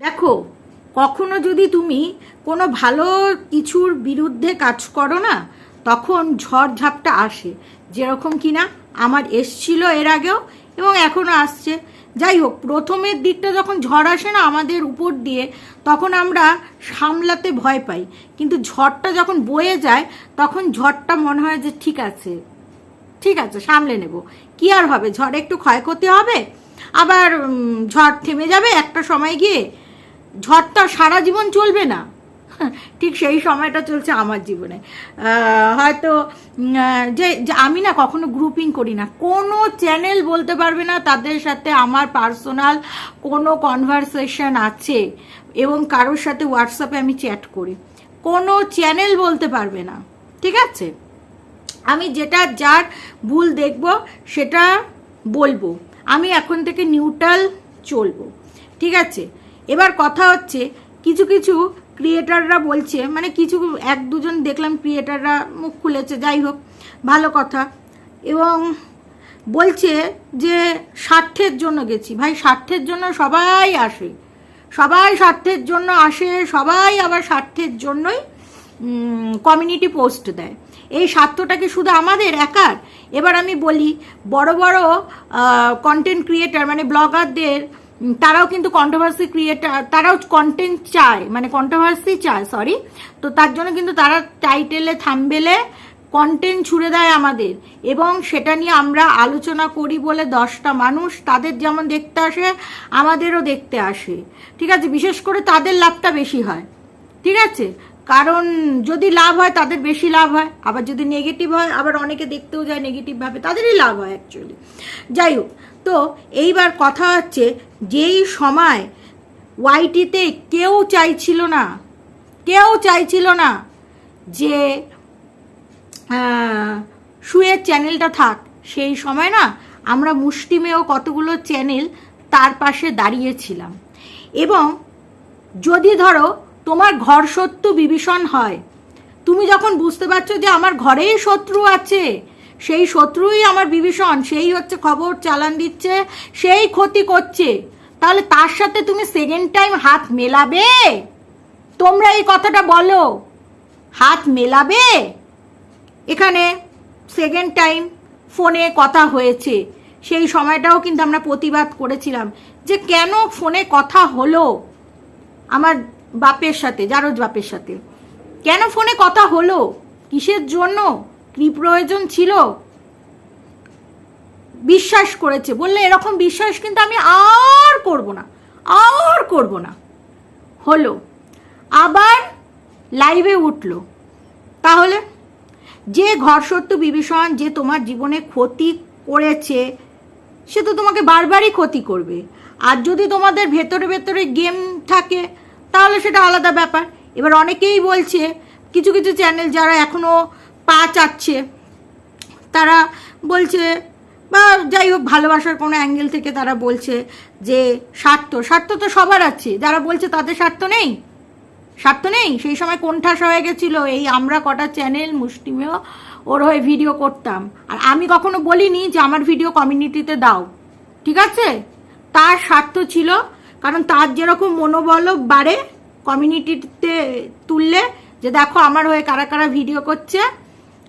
দেখো, কখনো যদি তুমি কোনো ভালো কিছুর বিরুদ্ধে কাজ করো না, তখন ঝড় ঝাপটা আসে। যেরকম কিনা আমার এসছিল এর আগেও এবং এখনও আসছে। যাই হোক, প্রথমের দিকটা যখন ঝড় আসে না আমাদের উপর দিয়ে, তখন আমরা সামলাতে ভয় পাই। কিন্তু ঝড়টা যখন বয়ে যায়, তখন ঝড়টা মনে হয় যে ঠিক আছে ঠিক আছে, সামলে নেব। কি আর হবে? ঝড়ে একটু ক্ষয়ক্ষতি হবে? আবার ঝড় থেমে যাবে একটা সময় গিয়ে? ঝড়টা সারা জীবন চলবে না। ঠিক সেই সময়টা চলছে আমার জীবনে। হয়তো যে আমি না কখনো গ্রুপিং করি না। কোনো চ্যানেল বলতে পারবে না, তাদের সাথে আমার পার্সোনাল কোনো কনভারসেশন আছে এবং কারোর সাথে হোয়াটসঅ্যাপে আমি চ্যাট করি। কোনো চ্যানেল বলতে পারবে না। ঠিক আছে? আমি যেটা, যার ভুল দেখব, সেটা বলব। আমি এখন থেকে নিউট্রাল চলবো। ঠিক আছে? এবার কথা হচ্ছে, কিছু কিছু ক্রিয়েটাররা বলছে মানে কিছু এক দুজন দেখলাম ক্রিয়েটাররা মুখ খুলেছে, যাই হোক, ভালো কথা। এবং বলছে যে স্বার্থের জন্য গেছি। ভাই, স্বার্থের জন্য সবাই আসে। সবাই স্বার্থের জন্য আসে, সবাই আবার স্বার্থের জন্যই কমিউনিটি পোস্ট দেয়। এই স্বার্থটা কি শুধু আমাদের একার? এবার আমি বলি, বড় বড় কন্টেন্ট ক্রিয়েটার মানে ব্লগারদের তারাও কিন্তু কন্ট্রোভার্সি ক্রিয়েটার তারাও কন্টেন্ট চায় মানে কন্ট্রোভার্সি চায় সরি তো তার জন্য কিন্তু তারা টাইটেলে থামবেলে কন্টেন্ট ছুড়ে দেয় আমাদের। এবং সেটা নিয়ে আমরা আলোচনা করি বলে দশটা মানুষ, তাদের যেমন দেখতে আসে, আমাদেরও দেখতে আসে। ঠিক আছে? বিশেষ করে তাদের লাভটা বেশি হয়। ঠিক আছে? কারণ যদি লাভ হয়, তাদের বেশি লাভ হয়। আবার যদি নেগেটিভ হয়, আবার অনেকে দেখতেও যায় নেগেটিভভাবে তাদেরই লাভ হয় অ্যাকচুয়ালি যাই হোক তো এইবার কথা হচ্ছে যেই সময় ওয়াইটিতে কেউ চাইছিল না, কেউ চাইছিল না যে শুয়ের চ্যানেলটা থাক, সেই সময় না আমরা মুষ্টিমেয় কতগুলো চ্যানেল তার পাশে দাঁড়িয়েছিলাম। এবং যদি ধরো তোমার ঘর শত্রু বিভীষণ হয়, তুমি যখন বুঝতে পারছ যে আমার ঘরেই শত্রু আছে সেই শত্রুই আমার বিভীষণ, সেই হচ্ছে খবর চালান দিচ্ছে, সেই ক্ষতি করছে। তাহলে তার সাথে তুমি সেকেন্ড টাইম হাত মেলাবে? তোমরা এই কথাটা বলো। হাত মেলাবে? এখানে সেকেন্ড টাইম ফোনে কথা হয়েছে। সেই সময়টাও কিন্তু আমরা প্রতিবাদ করেছিলাম যে কেন ফোনে কথা হলো আমার বাপের সাথে, জারজ বাপের সাথে? কেন ফোনে কথা হলো? কিসের জন্য? কি প্রয়োজন ছিল। বিশ্বাস করেছে। বললে, এরকম বিশ্বাস কিন্তু আমি আর করব না, আর করব না। হলো, আবার লাইভে উঠল। তাহলে, যে ঘর সত্য বিভীষণ যে তোমার জীবনে ক্ষতি করেছে, সে তো তোমাকে বারবারই ক্ষতি করবে। আর যদি তোমাদের ভেতরে ভেতরে গেম থাকে, তাহলে সেটা আলাদা ব্যাপার। এবার অনেকেই বলছে, কিছু কিছু চ্যানেল যারা এখনও পা চাচ্ছে। তারা বলছে, বা যাই হোক, ভালোবাসার কোনো অ্যাঙ্গেল থেকে তারা বলছে যে, স্বার্থ স্বার্থ তো সবার আছে। যারা বলছে তাদের স্বার্থ নেই। স্বার্থ নেই। সেই সময় কোণঠাসা হয়ে গেছিল এই আমরা কটা চ্যানেল মুষ্টিমেয় ওর হয়ে ভিডিও করতাম। আর আমি কখনো বলিনি যে আমার ভিডিও কমিউনিটিতে দাও। ঠিক আছে? তার স্বার্থ ছিল, কারণ তার যেরকম মনোবল বাড়ে কমিউনিটিতে তুললে, যে দেখো আমার হয়ে কারা কারা ভিডিও করছে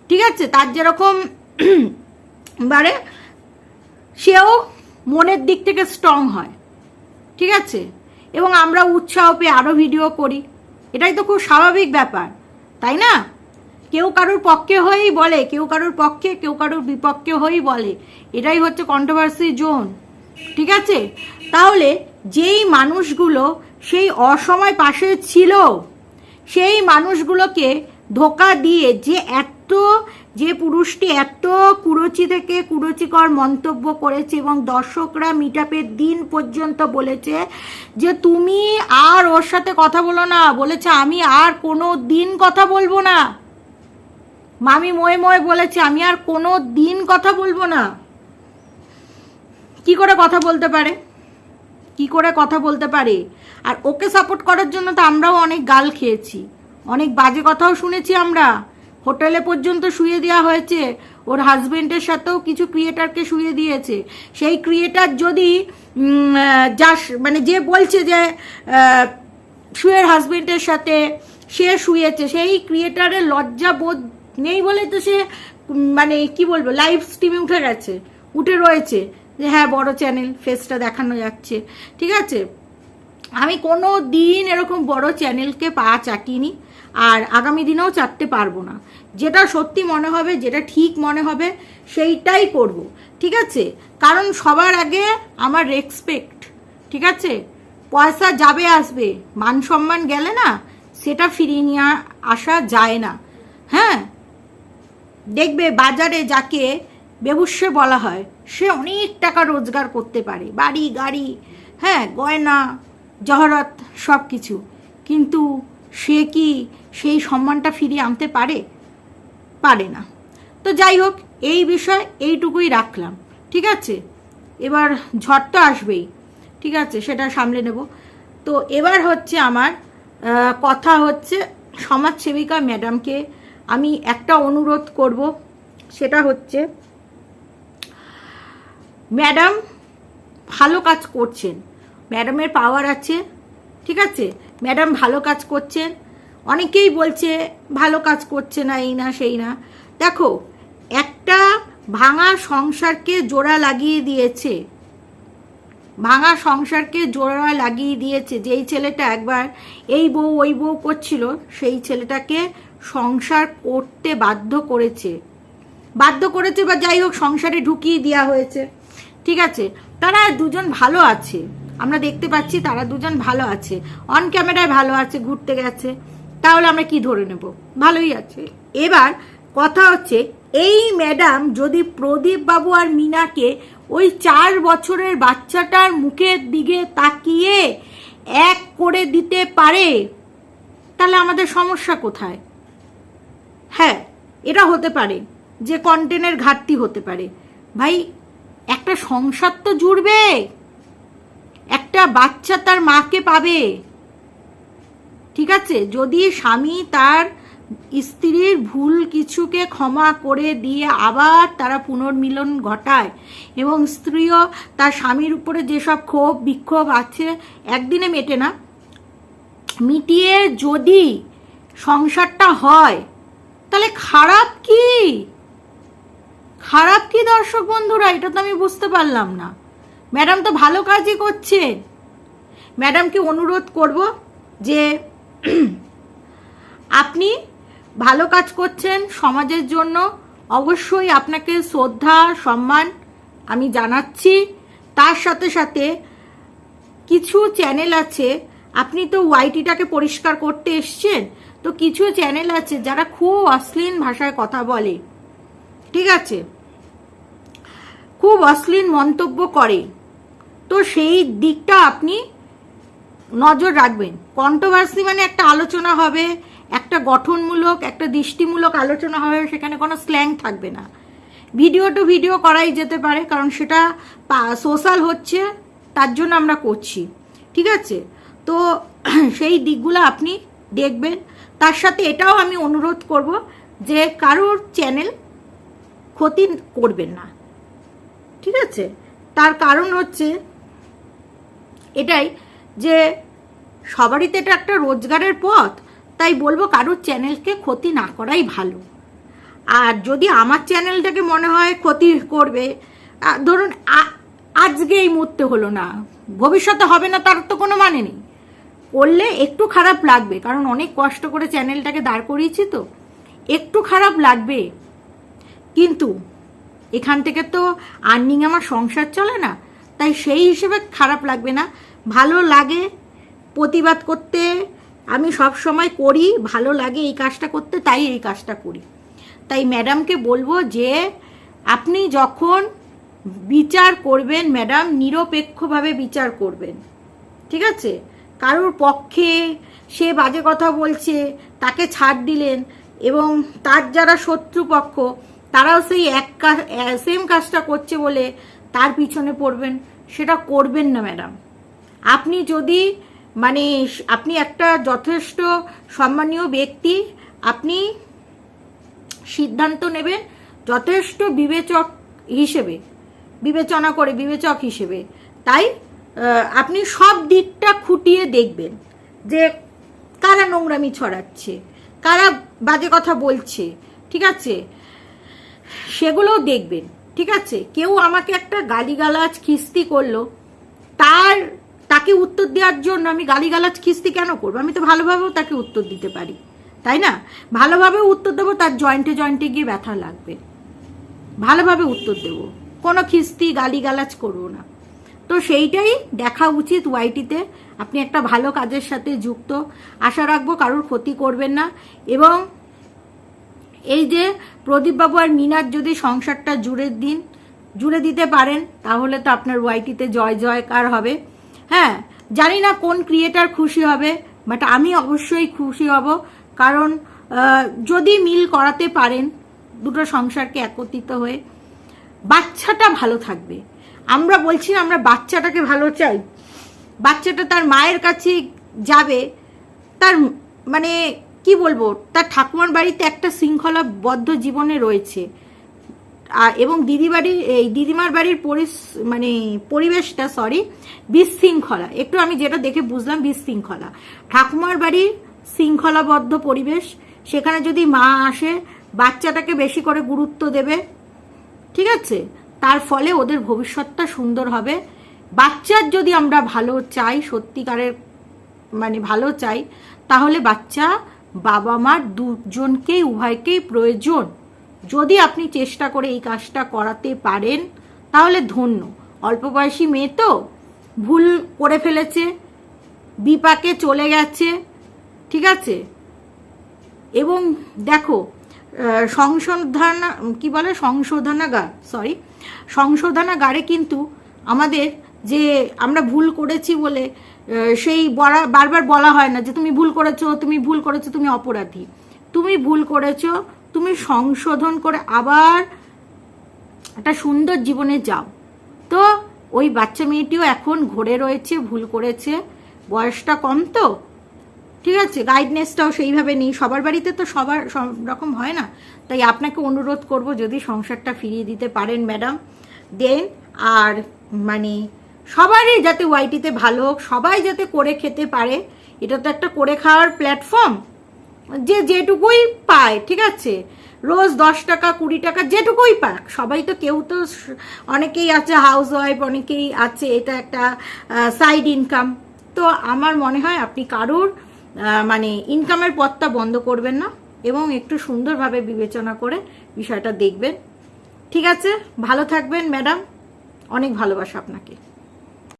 ঠিক আছে? তার যেরকম বাড়ে সেও মনের দিক থেকে স্ট্রং হয়। ঠিক আছে? এবং আমরা উৎসাহ পেয়ে আরও ভিডিও করি। এটাই তো খুব স্বাভাবিক ব্যাপার, তাই না? কেউ কারোর পক্ষে হয়েই বলে, কেউ কারোর পক্ষে, কেউ কারোর বিপক্ষে হয়েই বলে। এটাই হচ্ছে কন্ট্রোভার্সি জোন ঠিক আছে? তাহলে যেই মানুষগুলো সেই অসময় পাশে ছিল, সেই মানুষগুলোকে ধোকা দিয়ে যে এত যে পুরুষটি এত কুরুচি থেকে কুরুচিকর মন্তব্য করেছে এবং দর্শকরা মিটাপের দিন পর্যন্ত বলেছে যে, তুমি আর ওর সাথে কথা বলো না। বলেছে, আমি আর কোনো দিন কথা বলব না। মামি ময়ে ময়ে বলেছে, আমি আর কোনো দিন কথা বলব না। কি করে কথা বলতে পারে? কি করে কথা বলতে পারে? আর ওকে সাপোর্ট করার জন্য তো আমরাও অনেক গাল খেয়েছি। অনেক বাজে কথাও শুনেছি আমরা। হোটেলে পর্যন্ত শুয়ে দেওয়া হয়েছে। ওর হাজবেন্ডের সাথেও কিছু ক্রিয়েটারকে শুয়ে দিয়েছে। সেই ক্রিয়েটার যদি যা মানে যে বলছে যে শুয়ের হাজবেন্ডের সাথে সে শুয়েছে, সেই ক্রিয়েটারের লজ্জা বোধ নেই বলে তো সে মানে কি বলব, লাইভ স্ট্রিমে উঠে গেছে, উঠে রয়েছে। যে হ্যাঁ বড় চ্যানেল ফেসটা দেখানো যাচ্ছে। ঠিক আছে? আমি কোনো দিন এরকম বড় চ্যানেলকে পা চাটিনি আর আগামী দিনেও চাটতে পারব না। যেটা সত্যি মনে হবে, যেটা ঠিক মনে হবে, সেইটাই করব, ঠিক আছে? কারণ সবার আগে আমার রেসপেক্ট ঠিক আছে? পয়সা যাবে আসবে, মান সম্মান গেলে না সেটা ফিরিয়ে নিয়ে আসা যায় না। হ্যাঁ? দেখবে বাজারে যাকে বেবুস্যে বলা হয়, সে অনেক টাকা রোজগার করতে পারে। বাড়ি, গাড়ি হ্যাঁ গয়না জহরত সব কিছু কিন্তু সে কি সেই সম্মানটা ফিরিয়ে আনতে পারে? পারে না। তো যাই হোক, এই বিষয় এইটুকুই রাখলাম। ঠিক আছে? এবার ঝড় তো আসবেই। ঠিক আছে, সেটা সামলে নেব। তো এবার হচ্ছে আমার কথা হচ্ছে সমাজসেবিকা ম্যাডামকে আমি একটা অনুরোধ করব। সেটা হচ্ছে, ম্যাডাম ভালো কাজ করছেন। ম্যাডামের পাওয়ার আছে, ঠিক আছে? ম্যাডাম ভালো কাজ করছেন অনেকেই বলছে ভালো কাজ করছে না, এই না, সেই না। দেখো, একটা ভাঙা সংসারকে জোড়া লাগিয়ে দিয়েছে। ভাঙা সংসারকে জোড়া লাগিয়ে দিয়েছে, যেই ছেলেটা একবার এই বউ, ওই বউ করছিল, সেই ছেলেটাকে সংসার করতে বাধ্য করেছে। বাধ্য করেছে বা যাই হোক, সংসারে ঢুকিয়ে দেওয়া হয়েছে, ঠিক আছে? তারা দুজন ভালো আছে। আমরা দেখতে পাচ্ছি তারা দুজন ভালো আছে। অন ক্যামেরায় ভালো আছে, ঘুরতে গেছে। তাহলে আমরা কি ধরে নেব? ভালোই আছে। এবার কথা হচ্ছে, এই ম্যাডাম যদি প্রদীপ বাবু আর মিনাকে ওই চার বছরের বাচ্চাটার মুখের দিকে তাকিয়ে এক করে দিতে পারে, তাহলে আমাদের সমস্যা কোথায়? হ্যাঁ এটা হতে পারে, যে কন্টেনের ঘাটতি হতে পারে। ভাই, একটা সংসার তো জুড়বে। একটা বাচ্চা তার মাকে পাবে। ঠিক আছে? যদি স্বামী তার স্ত্রীর ভুল কিছুকে ক্ষমা করে দিয়ে আবার তারা পুনর্মিলন ঘটায় এবং স্ত্রীও তার স্বামীর উপরে যেসব ক্ষোভ, বিক্ষোভ আছে, একদিনে মেটে না। মিটিয়ে যদি সংসারটা হয়, তাহলে খারাপ কি? খারাপ কি দর্শক বন্ধুরা? এটা তো আমি বুঝতে পারলাম না। ম্যাডাম তো ভালো কাজই করছেন। ম্যাডামকে অনুরোধ করব যে আপনি ভালো কাজ করছেন সমাজের জন্য। অবশ্যই আপনাকে শ্রদ্ধা, সম্মান আমি জানাচ্ছি। তার সাথে সাথে কিছু চ্যানেল আছে। আপনি তো ওয়াইটিটাকে পরিষ্কার করতে এসছেন। তো কিছু চ্যানেল আছে যারা খুব অশ্লীল ভাষায় কথা বলে। ঠিক আছে? খুব অশ্লীল মন্তব্য করে। তো সেই দিকটা আপনি নজর রাখবেন। কন্ট্রোভার্সি মানে একটা আলোচনা হবে, একটা গঠনমূলক, একটা দৃষ্টিমূলক আলোচনা হবে, সেখানে কোনো স্ল্যাং থাকবে না। ভিডিও টু ভিডিও করাই যেতে পারে, কারণ সেটা সোশ্যাল হচ্ছে, তার জন্য আমরা করছি। ঠিক আছে? তো সেই দিকগুলো আপনি দেখবেন। তার সাথে এটাও আমি অনুরোধ করব যে কারোর চ্যানেল ক্ষতি করবেন না। ঠিক আছে? তার কারণ হচ্ছে এটাই যে সবারই তো এটা একটা রোজগারের পথ, তাই বলব কারোর চ্যানেলকে ক্ষতি না করাই ভালো। আর যদি আমার চ্যানেলটাকে মনে হয় ক্ষতি করবে ধরুন আজকে এই মুহূর্তে হলো না, ভবিষ্যতে হবে না, তার তো কোনো মানে নেই। করলে একটু খারাপ লাগবে, কারণ অনেক কষ্ট করে চ্যানেলটাকে দাঁড় করিয়েছি তো, একটু খারাপ লাগবে। কিন্তু এখান থেকে তো আর্নিং আমার সংসার চলে না, তাই সেই হিসেবে খারাপ লাগবে না। ভালো লাগে প্রতিবাদ করতে। আমি সব সময় করি, ভালো লাগে এই কাজটা করতে, তাই এই কাজটা করি। তাই ম্যাডামকে বলব যে, আপনি যখন বিচার করবেন ম্যাডাম, নিরপেক্ষভাবে বিচার করবেন। ঠিক আছে? কারোর পক্ষে সে বাজে কথা বলছে, তাকে ছাড় দিলেন এবং তার যারা শত্রুপক্ষ তারাও সেই এক কাজ সেম কাজটা করছে বলে তার পিছনে পড়বেন। সেটা করবেন না ম্যাডাম। আপনি যদি মানে আপনি একটা যথেষ্ট সম্মানীয় ব্যক্তি, আপনি সিদ্ধান্ত নেবেন যথেষ্ট বিবেচক হিসেবে, বিবেচনা করে, বিবেচক হিসেবে। তাই আপনি সব দিকটা খুঁটিয়ে দেখবেন যে কারা নোংরামি ছড়াচ্ছে, কারা বাজে কথা বলছে, ঠিক আছে? সেগুলোও দেখবেন, ঠিক আছে? কেউ আমাকে একটা গালিগালাজ, খিস্তি করল, তার তাকে উত্তর দেওয়ার জন্য আমি গালিগালাজ খিস্তি কেন করব? আমি তো ভালোভাবেও তাকে উত্তর দিতে পারি। তাই না? ভালোভাবে উত্তর দেবো, তার জয়েন্টে জয়েন্টে গিয়ে ব্যথা লাগবে। ভালোভাবে উত্তর দেবো। কোনো খিস্তি, গালিগালাজ করব না। তো সেইটাই দেখা উচিত ওয়াইটিতে। আপনি একটা ভালো কাজের সাথে যুক্ত। আশা রাখব কারোর ক্ষতি করবেন না। এবং এই যে প্রদীপবাবু আর মিনার যদি সংসারটা জুড়ে দিন, জুড়ে দিতে পারেন, তাহলে তো আপনার ওয়াইটিতে জয় জয়কার হবে। হ্যাঁ জানি না কোন ক্রিয়েটার খুশি হবে বাট আমি অবশ্যই খুশি হব, কারণ যদি মিল করাতে পারেন দুটো সংসারকে একত্রিত হয়ে, বাচ্চাটা ভালো থাকবে। আমরা বলছি না আমরা বাচ্চাটাকে ভালো চাই, বাচ্চাটা তার মায়ের কাছে যাবে, তার মানে কি বলব, তার ঠাকুমার বাড়িতে একটা শৃঙ্খলাবদ্ধ জীবনে রয়েছে। এবং দিদি বাড়ির এই দিদিমার বাড়ির পরিস মানে পরিবেশটা সরি বিশৃঙ্খলা। একটু আমি যেটা দেখে বুঝলাম, বিশৃঙ্খলা। ঠাকুমার বাড়ির শৃঙ্খলাবদ্ধ পরিবেশ। সেখানে যদি মা আসে, বাচ্চাটাকে বেশি করে গুরুত্ব দেবে। ঠিক আছে? তার ফলে ওদের ভবিষ্যৎটা সুন্দর হবে। বাচ্চার যদি আমরা ভালো চাই, সত্যিকারের মানে ভালো চাই, তাহলে বাচ্চা বাবা মার দুজনকেই, উভয়কেই প্রয়োজন। যদি আপনি চেষ্টা করে এই কাজটা করাতে পারেন, তাহলে ধন্য। অল্প বয়সী মেয়ে তো, ভুল করে ফেলেছে, বিপাকে চলে গেছে, ঠিক আছে? এবং দেখো সংশোধন, কি বলে? সংশোধনাগার সরি সংশোধনাগারে কিন্তু আমাদের যে আমরা ভুল করেছি বলে সেই বারবার বলা হয় না যে তুমি ভুল করেছ, তুমি ভুল করেছ, তুমি অপরাধী। তুমি ভুল করেছ তুমি সংশোধন করে আবার একটা সুন্দর জীবনে যাও। তো ওই বাচ্চা মেয়েটিও এখন ঘুরে রয়েছে, ভুল করেছে। বয়সটা কম তো। ঠিক আছে গাইডনেসটাও সেইভাবে নেই। সবার বাড়িতে তো সবার সব রকম হয় না। তাই আপনাকে অনুরোধ করব, যদি সংসারটা ফিরিয়ে দিতে পারেন ম্যাডাম দেন আর মানে সবারই যাতে ওয়াইটিতে ভালো হোক, সবাই যাতে করে খেতে পারে, এটা তো একটা করে খাওয়ার প্ল্যাটফর্ম যে যেটুকুই পায়, ঠিক আছে? রোজ দশ টাকা, কুড়ি টাকা, যেটুকুই পাক। সবাই তো কেউ তো অনেকেই আছে হাউস ওয়াইফ অনেকেই আছে, এটা একটা সাইড ইনকাম তো আমার মনে হয় আপনি কারোর মানে ইনকামের পথটা বন্ধ করবেন না এবং একটু সুন্দরভাবে বিবেচনা করে বিষয়টা দেখবেন। ঠিক আছে? ভালো থাকবেন ম্যাডাম অনেক ভালোবাসা আপনাকে।